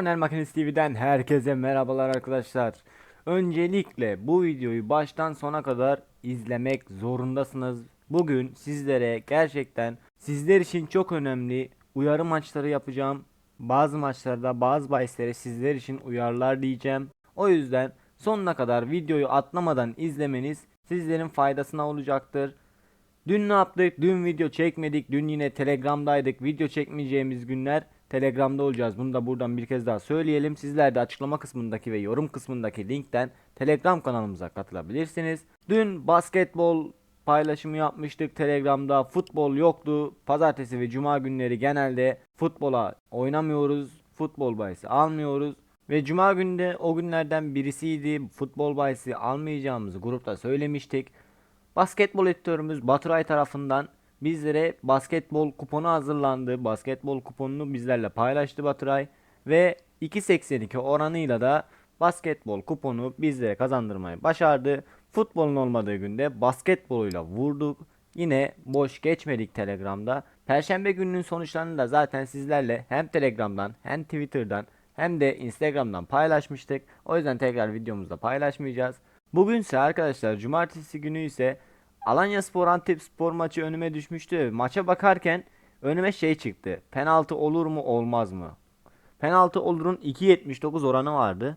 Kornel Makinesi TV'den herkese merhabalar arkadaşlar. Öncelikle bu videoyu baştan sona kadar izlemek zorundasınız. Bugün sizlere gerçekten sizler için çok önemli uyarı maçları yapacağım. Bazı maçlarda bazı bahislere sizler için uyarılar diyeceğim. O yüzden sonuna kadar videoyu atlamadan izlemeniz sizlerin faydasına olacaktır. Dün ne yaptık? Dün video çekmedik. Dün yine Telegram'daydık. Video çekmeyeceğimiz günler Telegram'da olacağız. Bunu da buradan bir kez daha söyleyelim. Sizler de açıklama kısmındaki ve yorum kısmındaki linkten Telegram kanalımıza katılabilirsiniz. Dün basketbol paylaşımı yapmıştık Telegram'da. Futbol yoktu. Pazartesi ve cuma günleri genelde futbola oynamıyoruz. Futbol bahisi almıyoruz. Ve cuma günde o günlerden birisiydi. Futbol bahisi almayacağımızı grupta söylemiştik. Basketbol editörümüz Baturay tarafından bizlere basketbol kuponu hazırlandı. Basketbol kuponunu bizlerle paylaştı Baturay ve 2.82 oranıyla da basketbol kuponu bizlere kazandırmayı başardı. Futbolun olmadığı günde basketboluyla vurduk. Yine boş geçmedik Telegram'da. Perşembe gününün sonuçlarını da zaten sizlerle hem Telegram'dan hem Twitter'dan hem de Instagram'dan paylaşmıştık. O yüzden tekrar videomuzda paylaşmayacağız. Bugünse arkadaşlar cumartesi günü ise Alanya Spor Antep Spor maçı önüme düşmüştü. Maça bakarken önüme şey çıktı. Penaltı olur mu olmaz mı? Penaltı olurun 2.79 oranı vardı.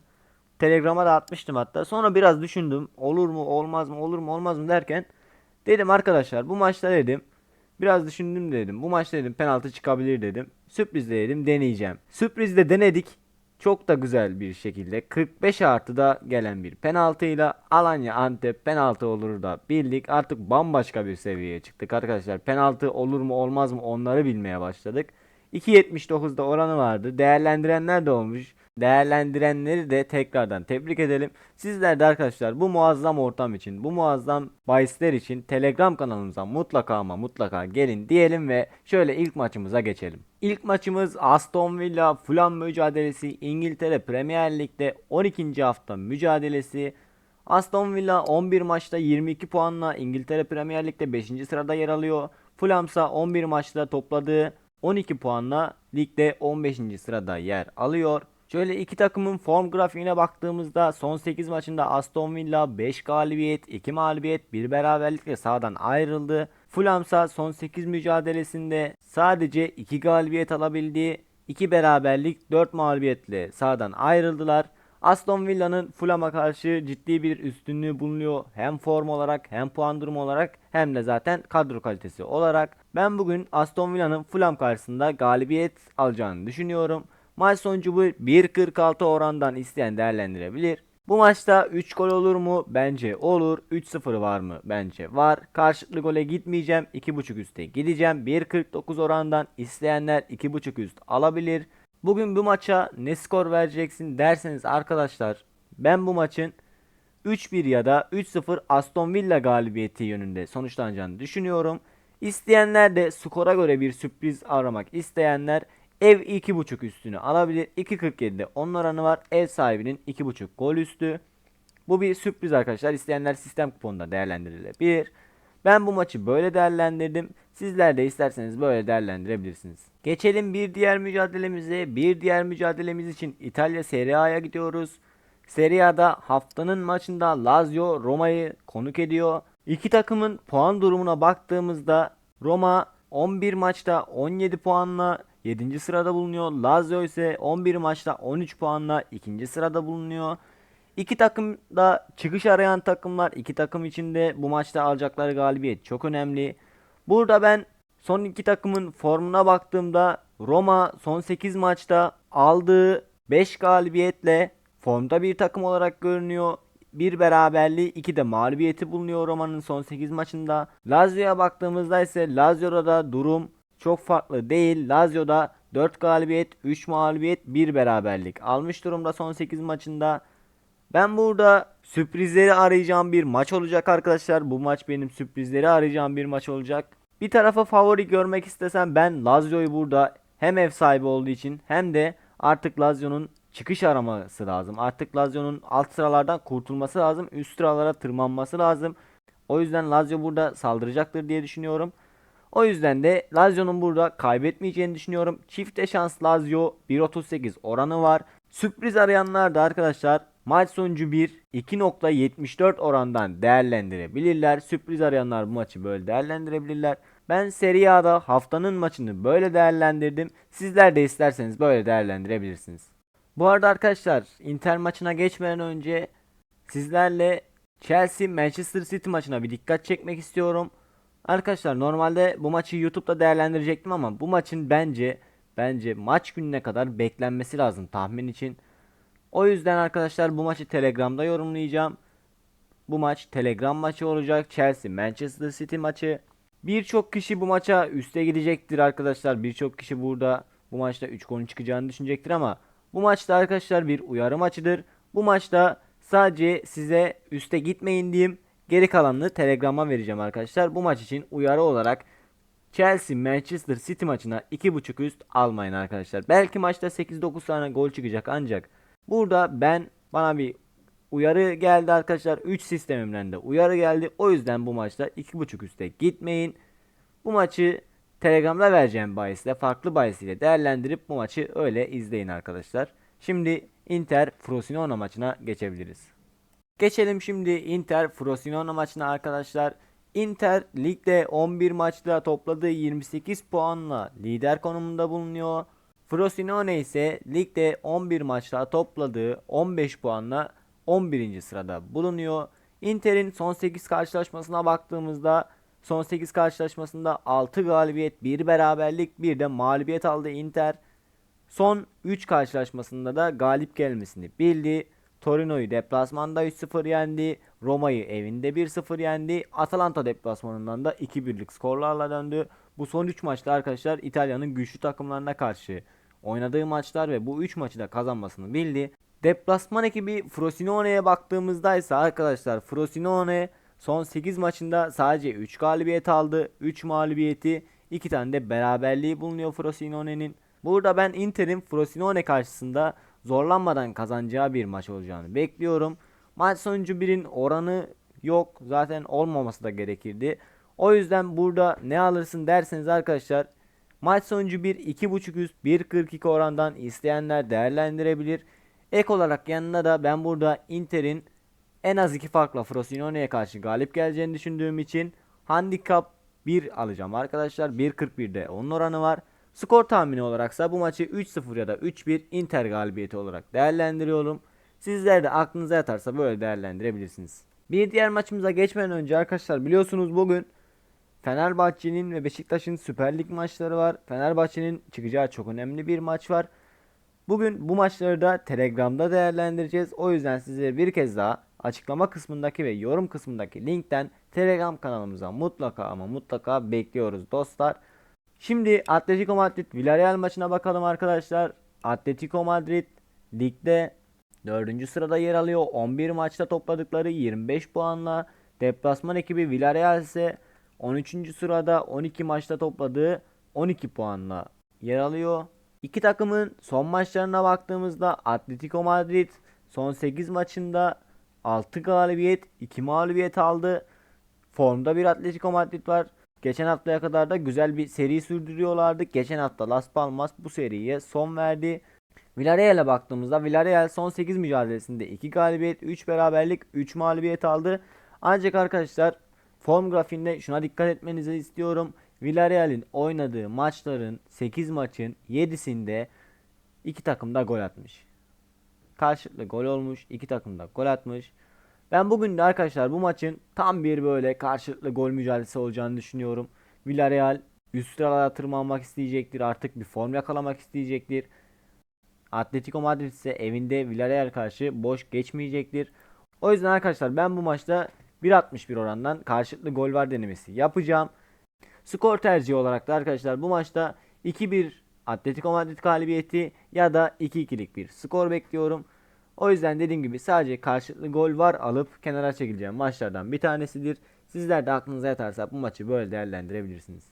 Telegram'a da atmıştım hatta. Sonra biraz düşündüm. Olur mu olmaz mı olur mu olmaz mı derken dedim arkadaşlar bu maçta dedim Biraz düşündüm dedim. Bu maçta dedim penaltı çıkabilir dedim. Sürpriz de dedim deneyeceğim. Sürpriz de denedik. Çok da güzel bir şekilde 45 artıda gelen bir penaltıyla Alanya Antep penaltı olur da bildik. Artık bambaşka bir seviyeye çıktık arkadaşlar. Penaltı olur mu olmaz mı onları bilmeye başladık. 2.79'da oranı vardı. Değerlendirenler de olmuş. Değerlendirenleri de tekrardan tebrik edelim. Sizler de arkadaşlar bu muazzam ortam için, bu muazzam bahisler için Telegram kanalımıza mutlaka ama mutlaka gelin diyelim ve şöyle ilk maçımıza geçelim. İlk maçımız Aston Villa Fulham mücadelesi İngiltere Premier Lig'de 12. hafta mücadelesi. Aston Villa 11 maçta 22 puanla İngiltere Premier Lig'de 5. sırada yer alıyor. Fulham ise 11 maçta topladığı 12 puanla ligde 15. sırada yer alıyor. Şöyle iki takımın form grafiğine baktığımızda son 8 maçında Aston Villa 5 galibiyet, 2 mağlubiyet, 1 beraberlikle sahadan ayrıldı. Fulham ise son 8 mücadelesinde sadece 2 galibiyet alabildi. 2 beraberlik, 4 mağlubiyetle sahadan ayrıldılar. Aston Villa'nın Fulham'a karşı ciddi bir üstünlüğü bulunuyor. Hem form olarak hem puan durumu olarak hem de zaten kadro kalitesi olarak. Ben bugün Aston Villa'nın Fulham karşısında galibiyet alacağını düşünüyorum. Maç sonucu bu 1.46 orandan isteyen değerlendirebilir. Bu maçta 3 gol olur mu? Bence olur. 3-0 var mı? Bence var. Karşılıklı gole gitmeyeceğim. 2.5 üste gideceğim. 1.49 orandan isteyenler 2.5 üst alabilir. Bugün bu maça ne skor vereceksin derseniz arkadaşlar ben bu maçın 3-1 ya da 3-0 Aston Villa galibiyeti yönünde sonuçlanacağını düşünüyorum. İsteyenler de skora göre bir sürpriz aramak isteyenler ev 2.5 üstünü alabilir. 2.47'de onun oranı var. Ev sahibinin 2.5 gol üstü. Bu bir sürpriz arkadaşlar. İsteyenler sistem kuponunda değerlendirilebilir. Ben bu maçı böyle değerlendirdim. Sizler de isterseniz böyle değerlendirebilirsiniz. Geçelim bir diğer mücadelemize. Bir diğer mücadelemiz için İtalya Serie A'ya gidiyoruz. Serie A'da haftanın maçında Lazio Roma'yı konuk ediyor. İki takımın puan durumuna baktığımızda Roma 11 maçta 17 puanla 7. sırada bulunuyor. Lazio ise 11 maçta 13 puanla 2. sırada bulunuyor. İki takım da çıkış arayan takımlar. İki takım için de bu maçta alacakları galibiyet çok önemli. Burada ben son iki takımın formuna baktığımda Roma son 8 maçta aldığı 5 galibiyetle formda bir takım olarak görünüyor. Bir beraberliği, iki de mağlubiyeti bulunuyor Roma'nın son 8 maçında. Lazio'ya baktığımızda ise Lazio'da da durum çok farklı değil. Lazio'da 4 galibiyet, 3 mağlubiyet, 1 beraberlik almış durumda son 8 maçında. Ben burada sürprizleri arayacağım bir maç olacak arkadaşlar. Bu maç benim sürprizleri arayacağım bir maç olacak. Bir tarafa favori görmek istesem ben Lazio'yu burada hem ev sahibi olduğu için hem de artık Lazio'nun çıkış araması lazım. Artık Lazio'nun alt sıralardan kurtulması lazım. Üst sıralara tırmanması lazım. O yüzden Lazio burada saldıracaktır diye düşünüyorum. O yüzden de Lazio'nun burada kaybetmeyeceğini düşünüyorum. Çifte şans Lazio 1.38 oranı var. Sürpriz arayanlar da arkadaşlar maç sonucu 1 2.74 orandan değerlendirebilirler. Sürpriz arayanlar bu maçı böyle değerlendirebilirler. Ben Serie A'da haftanın maçını böyle değerlendirdim. Sizler de isterseniz böyle değerlendirebilirsiniz. Bu arada arkadaşlar Inter maçına geçmeden önce sizlerle Chelsea Manchester City maçına bir dikkat çekmek istiyorum. Arkadaşlar normalde bu maçı YouTube'da değerlendirecektim ama bu maçın bence bence maç gününe kadar beklenmesi lazım tahmin için. O yüzden arkadaşlar bu maçı Telegram'da yorumlayacağım. Bu maç Telegram maçı olacak. Chelsea Manchester City maçı. Birçok kişi bu maça üste gidecektir arkadaşlar. Birçok kişi burada bu maçta 3 golün çıkacağını düşünecektir ama bu maçta arkadaşlar bir uyarı maçıdır. Bu maçta sadece size üste gitmeyin diyeyim. Geri kalanını Telegram'a vereceğim arkadaşlar. Bu maç için uyarı olarak Chelsea Manchester City maçına 2.5 üst almayın arkadaşlar. Belki maçta 8-9 tane gol çıkacak ancak burada ben bana bir uyarı geldi arkadaşlar. 3 sistemimden de uyarı geldi. O yüzden bu maçta 2.5 üste gitmeyin. Bu maçı Telegram'da vereceğim bahisle farklı bahisiyle değerlendirip bu maçı öyle izleyin arkadaşlar. Şimdi Inter Frosinone maçına geçebiliriz. Geçelim şimdi Inter Frosinone maçına arkadaşlar. Inter ligde 11 maçta topladığı 28 puanla lider konumunda bulunuyor. Frosinone ise ligde 11 maçta topladığı 15 puanla 11. sırada bulunuyor. Inter'in son 8 karşılaşmasına baktığımızda son 8 karşılaşmasında 6 galibiyet, 1 beraberlik, 1 de mağlubiyet aldı Inter. Son 3 karşılaşmasında da galip gelmesini bildi. Torino'yu deplasmanda 3-0 yendi. Roma'yı evinde 1-0 yendi. Atalanta deplasmanından da 2-1'lik skorlarla döndü. Bu son 3 maçta arkadaşlar İtalya'nın güçlü takımlarına karşı oynadığı maçlar ve bu 3 maçı da kazanmasını bildi. Deplasman ekibi Frosinone'ye baktığımızda ise arkadaşlar Frosinone son 8 maçında sadece 3 galibiyet aldı. 3 mağlubiyeti, 2 tane de beraberliği bulunuyor Frosinone'nin. Burada ben Inter'in Frosinone karşısında zorlanmadan kazanacağı bir maç olacağını bekliyorum. Maç sonucu birin oranı yok. Zaten olmaması da gerekirdi. O yüzden burada ne alırsın derseniz arkadaşlar maç sonucu 1 2.5 üst 1.42 orandan isteyenler değerlendirebilir. Ek olarak yanına da ben burada Inter'in en az 2 farkla Frosinone'ye karşı galip geleceğini düşündüğüm için handikap 1 alacağım arkadaşlar. 1.41'de onun oranı var. Skor tahmini olaraksa bu maçı 3-0 ya da 3-1 Inter galibiyeti olarak değerlendiriyorum. Sizler de aklınıza yatarsa böyle değerlendirebilirsiniz. Bir diğer maçımıza geçmeden önce arkadaşlar biliyorsunuz bugün Fenerbahçe'nin ve Beşiktaş'ın Süper Lig maçları var. Fenerbahçe'nin çıkacağı çok önemli bir maç var. Bugün bu maçları da Telegram'da değerlendireceğiz. O yüzden sizleri bir kez daha açıklama kısmındaki ve yorum kısmındaki linkten Telegram kanalımıza mutlaka ama mutlaka bekliyoruz dostlar. Şimdi Atletico Madrid Villarreal maçına bakalım arkadaşlar. Atletico Madrid ligde 4. sırada yer alıyor. 11 maçta topladıkları 25 puanla. Deplasman ekibi Villarreal ise 13. sırada 12 maçta topladığı 12 puanla yer alıyor. İki takımın son maçlarına baktığımızda Atletico Madrid son 8 maçında 6 galibiyet, 2 mağlubiyet aldı. Formda bir Atletico Madrid var. Geçen haftaya kadar da güzel bir seri sürdürüyorlardı. Geçen hafta Las Palmas bu seriye son verdi. Villarreal'e baktığımızda Villarreal son 8 mücadelesinde 2 galibiyet, 3 beraberlik, 3 mağlubiyet aldı. Ancak arkadaşlar form grafiğinde şuna dikkat etmenizi istiyorum. Villarreal'in oynadığı maçların 8 maçın 7'sinde iki takım da gol atmış. Karşılıklı gol olmuş. iki takım da gol atmış. Ben bugün de arkadaşlar bu maçın tam bir böyle karşılıklı gol mücadelesi olacağını düşünüyorum. Villarreal üst sıralara tırmanmak isteyecektir. Artık bir form yakalamak isteyecektir. Atletico Madrid ise evinde Villarreal karşı boş geçmeyecektir. O yüzden arkadaşlar ben bu maçta 1.61 orandan karşılıklı gol var denemesi yapacağım. Skor tercihi olarak da arkadaşlar bu maçta 2-1 Atletico Madrid galibiyeti ya da 2-2'lik bir skor bekliyorum. O yüzden dediğim gibi sadece karşılıklı gol var alıp kenara çekileceğim maçlardan bir tanesidir. Sizler de aklınıza yatarsa bu maçı böyle değerlendirebilirsiniz.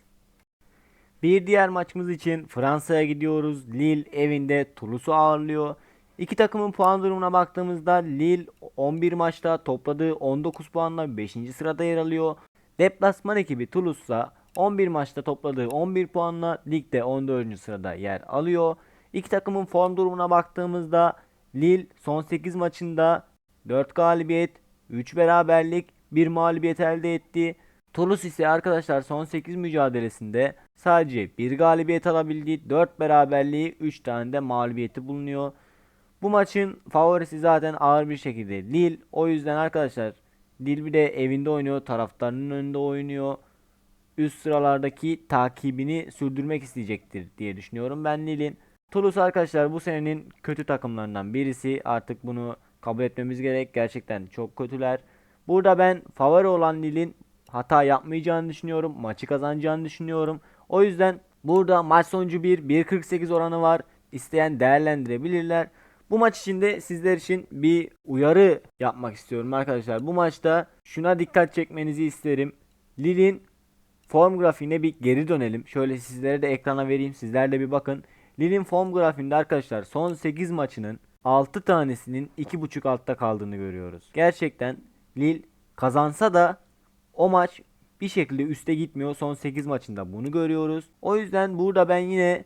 Bir diğer maçımız için Fransa'ya gidiyoruz. Lille evinde Toulouse'u ağırlıyor. İki takımın puan durumuna baktığımızda Lille 11 maçta topladığı 19 puanla 5. sırada yer alıyor. Deplasman ekibi Toulouse ise 11 maçta topladığı 11 puanla ligde 14. sırada yer alıyor. İki takımın form durumuna baktığımızda Lille son 8 maçında 4 galibiyet, 3 beraberlik, 1 mağlubiyet elde etti. Toulouse ise arkadaşlar son 8 mücadelesinde sadece 1 galibiyet alabildi, 4 beraberliği, 3 tane de mağlubiyeti bulunuyor. Bu maçın favorisi zaten ağır bir şekilde Lille. O yüzden arkadaşlar Lille bir de evinde oynuyor, taraftarının önünde oynuyor. Üst sıralardaki takibini sürdürmek isteyecektir diye düşünüyorum ben Lille'in. Toulouse arkadaşlar bu senenin kötü takımlarından birisi. Artık bunu kabul etmemiz gerek. Gerçekten çok kötüler. Burada ben favori olan Lille'in hata yapmayacağını düşünüyorum. Maçı kazanacağını düşünüyorum. O yüzden burada maç sonucu 1 1.48 oranı var. İsteyen değerlendirebilirler. Bu maç için de sizler için bir uyarı yapmak istiyorum arkadaşlar. Bu maçta şuna dikkat çekmenizi isterim. Lille'in form grafiğine bir geri dönelim. Şöyle sizlere de ekrana vereyim. Sizler de bir bakın. Lille'in form grafiğinde arkadaşlar son 8 maçının 6 tanesinin 2.5 altta kaldığını görüyoruz. Gerçekten Lille kazansa da o maç bir şekilde üste gitmiyor. Son 8 maçında bunu görüyoruz. O yüzden burada ben yine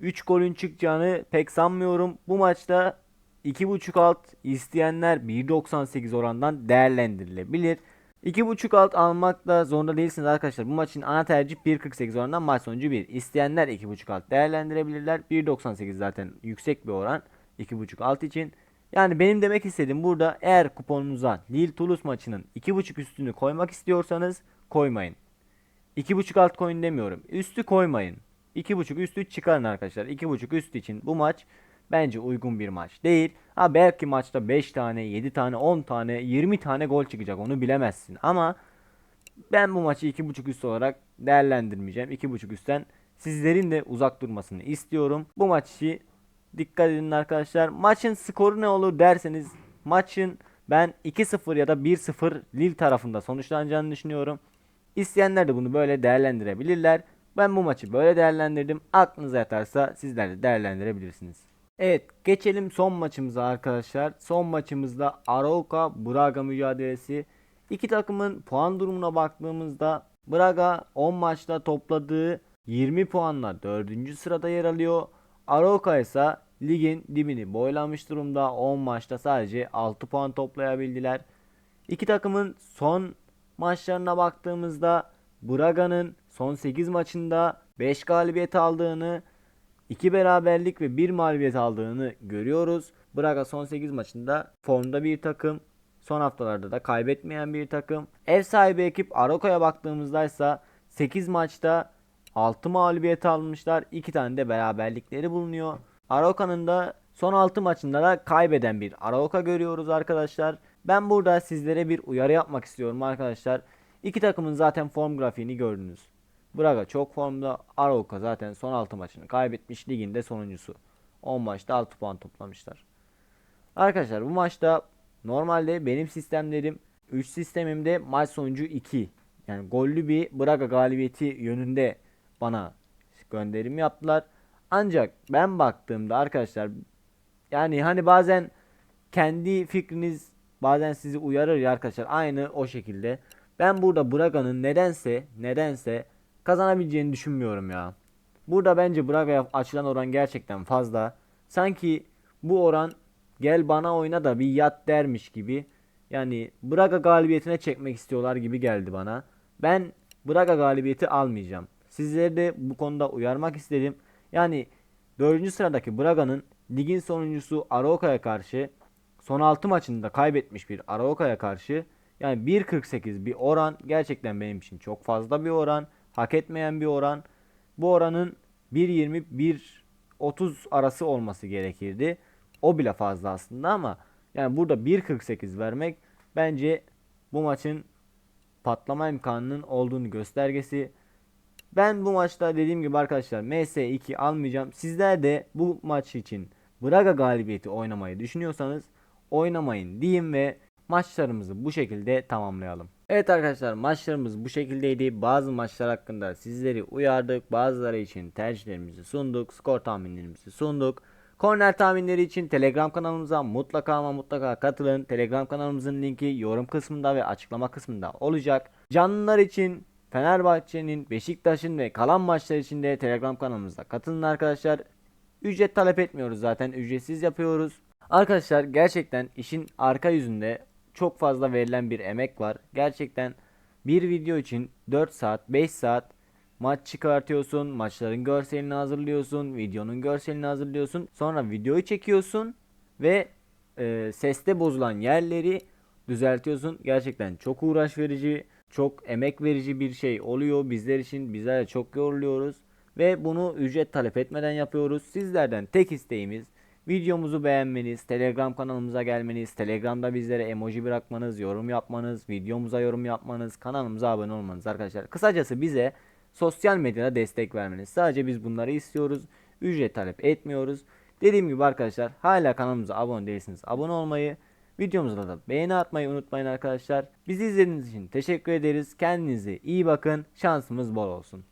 3 golün çıkacağını pek sanmıyorum. Bu maçta 2.5 alt isteyenler 1.98 orandan değerlendirilebilir. 2.5 alt almakla zorunda değilsiniz arkadaşlar. Bu maçın ana tercih 1.48 orandan maç sonucu 1. İsteyenler 2.5 alt değerlendirebilirler. 1.98 zaten yüksek bir oran 2.5 alt için. Yani benim demek istediğim burada eğer kuponunuza Lille Toulouse maçının 2.5 üstünü koymak istiyorsanız koymayın. 2.5 alt koyun demiyorum. Üstü koymayın. 2.5 üstü çıkarın arkadaşlar. 2.5 üstü için bu maç bence uygun bir maç değil. Ha belki maçta 5 tane, 7 tane, 10 tane, 20 tane gol çıkacak onu bilemezsin. Ama ben bu maçı 2.5 üst olarak değerlendirmeyeceğim. 2.5 üstten sizlerin de uzak durmasını istiyorum. Bu maçı dikkat edin arkadaşlar. Maçın skoru ne olur derseniz maçın ben 2-0 ya da 1-0 Lille tarafında sonuçlanacağını düşünüyorum. İsteyenler de bunu böyle değerlendirebilirler. Ben bu maçı böyle değerlendirdim. Aklınıza yatarsa sizler de değerlendirebilirsiniz. Evet geçelim son maçımıza arkadaşlar. Son maçımızda Arauca Braga mücadelesi. İki takımın puan durumuna baktığımızda Braga 10 maçta topladığı 20 puanla 4. sırada yer alıyor. Arauca ise ligin dibini boylamış durumda. 10 maçta sadece 6 puan toplayabildiler. İki takımın son maçlarına baktığımızda Braga'nın son 8 maçında 5 galibiyet aldığını, 2 beraberlik ve 1 mağlubiyet aldığını görüyoruz. Braga son 8 maçında formda bir takım. Son haftalarda da kaybetmeyen bir takım. Ev sahibi ekip Aroka'ya baktığımızda ise 8 maçta 6 mağlubiyet almışlar. 2 tane de beraberlikleri bulunuyor. Aroka'nın da son 6 maçında da kaybeden bir Aroka görüyoruz arkadaşlar. Ben burada sizlere bir uyarı yapmak istiyorum arkadaşlar. İki takımın zaten form grafiğini gördünüz. Braga çok formda. Arauca zaten son 6 maçını kaybetmiş. Liginde sonuncusu. 10 maçta 6 puan toplamışlar. Arkadaşlar bu maçta normalde benim sistemlerim 3 sistemimde maç sonucu 2. Yani gollü bir Braga galibiyeti yönünde bana gönderim yaptılar. Ancak ben baktığımda arkadaşlar yani hani bazen kendi fikriniz bazen sizi uyarır ya arkadaşlar aynı o şekilde. Ben burada Braga'nın nedense nedense kazanabileceğini düşünmüyorum ya. Burada bence Braga'ya açılan oran gerçekten fazla. Sanki bu oran gel bana oyna da bir yat dermiş gibi. Yani Braga galibiyetine çekmek istiyorlar gibi geldi bana. Ben Braga galibiyeti almayacağım. Sizleri de bu konuda uyarmak istedim. Yani 4. sıradaki Braga'nın ligin sonuncusu Arauca'ya karşı son 6 maçında kaybetmiş bir Arauca'ya karşı yani 1.48 bir oran gerçekten benim için çok fazla bir oran. Hak etmeyen bir oran. Bu oranın 1.20 1.30 arası olması gerekirdi. O bile fazla aslında ama yani burada 1.48 vermek bence bu maçın patlama imkanının olduğunu göstergesi. Ben bu maçta dediğim gibi arkadaşlar MS2 almayacağım. Sizler de bu maç için Braga galibiyeti oynamayı düşünüyorsanız oynamayın diyeyim ve maçlarımızı bu şekilde tamamlayalım. Evet arkadaşlar maçlarımız bu şekildeydi. Bazı maçlar hakkında sizleri uyardık. Bazıları için tercihlerimizi sunduk. Skor tahminlerimizi sunduk. Korner tahminleri için Telegram kanalımıza mutlaka ama mutlaka katılın. Telegram kanalımızın linki yorum kısmında ve açıklama kısmında olacak. Canlılar için Fenerbahçe'nin, Beşiktaş'ın ve kalan maçlar için de Telegram kanalımıza katılın arkadaşlar. Ücret talep etmiyoruz zaten ücretsiz yapıyoruz. Arkadaşlar gerçekten işin arka yüzünde çok fazla verilen bir emek var. Gerçekten bir video için 4 saat 5 saat maç çıkartıyorsun, maçların görselini hazırlıyorsun, videonun görselini hazırlıyorsun. Sonra videoyu çekiyorsun ve e, seste bozulan yerleri düzeltiyorsun. Gerçekten çok uğraş verici, çok emek verici bir şey oluyor bizler için. Bizler de çok yoruluyoruz ve bunu ücret talep etmeden yapıyoruz. Sizlerden tek isteğimiz videomuzu beğenmeniz, Telegram kanalımıza gelmeniz, Telegram'da bizlere emoji bırakmanız, yorum yapmanız, videomuza yorum yapmanız, kanalımıza abone olmanız arkadaşlar. Kısacası bize sosyal medyada destek vermeniz. Sadece biz bunları istiyoruz. Ücret talep etmiyoruz. Dediğim gibi arkadaşlar hala kanalımıza abone değilsiniz. Abone olmayı, videomuza da beğeni atmayı unutmayın arkadaşlar. Bizi izlediğiniz için teşekkür ederiz. Kendinize iyi bakın. Şansımız bol olsun.